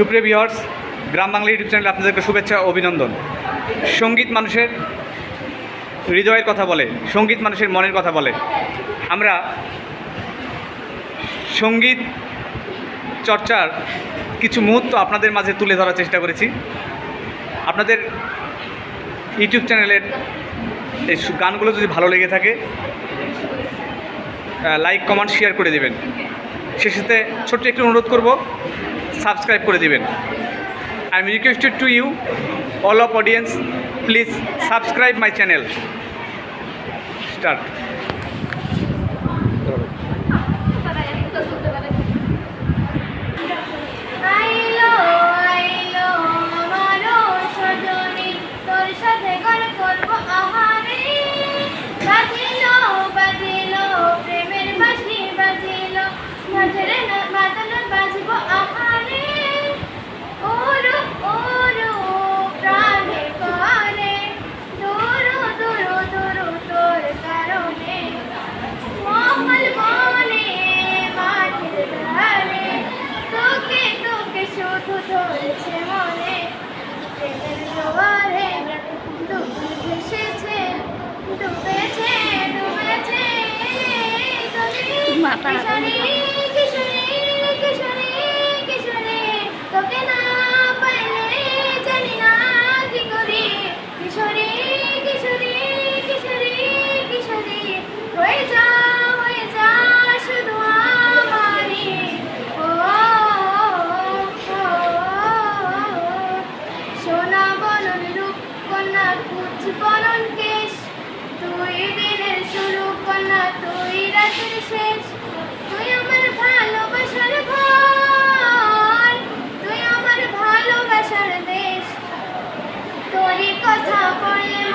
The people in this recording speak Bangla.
সুপ্রিয় ভিওর্স গ্রাম বাংলা ইউটিউব চ্যানেলে আপনাদেরকে শুভেচ্ছা অভিনন্দন। সংগীত মানুষের হৃদয়ের কথা বলে, সংগীত মানুষের মনের কথা বলে। আমরা সংগীত চর্চার কিছু মুহূর্ত আপনাদের মাঝে তুলে ধরার চেষ্টা করেছি। আপনাদের ইউটিউব চ্যানেলের এই গানগুলো যদি ভালো লেগে থাকে লাইক কমেন্ট শেয়ার করে দেবেন। সে সাথে ছোট্ট একটু অনুরোধ করব সাবস্ক্রাইব করে দেবেন। I am requested to you all of audience please subscribe my channel start বনন কেশ তুই দিনের শুরু কন্যা তুই রাতের শেষ। কথা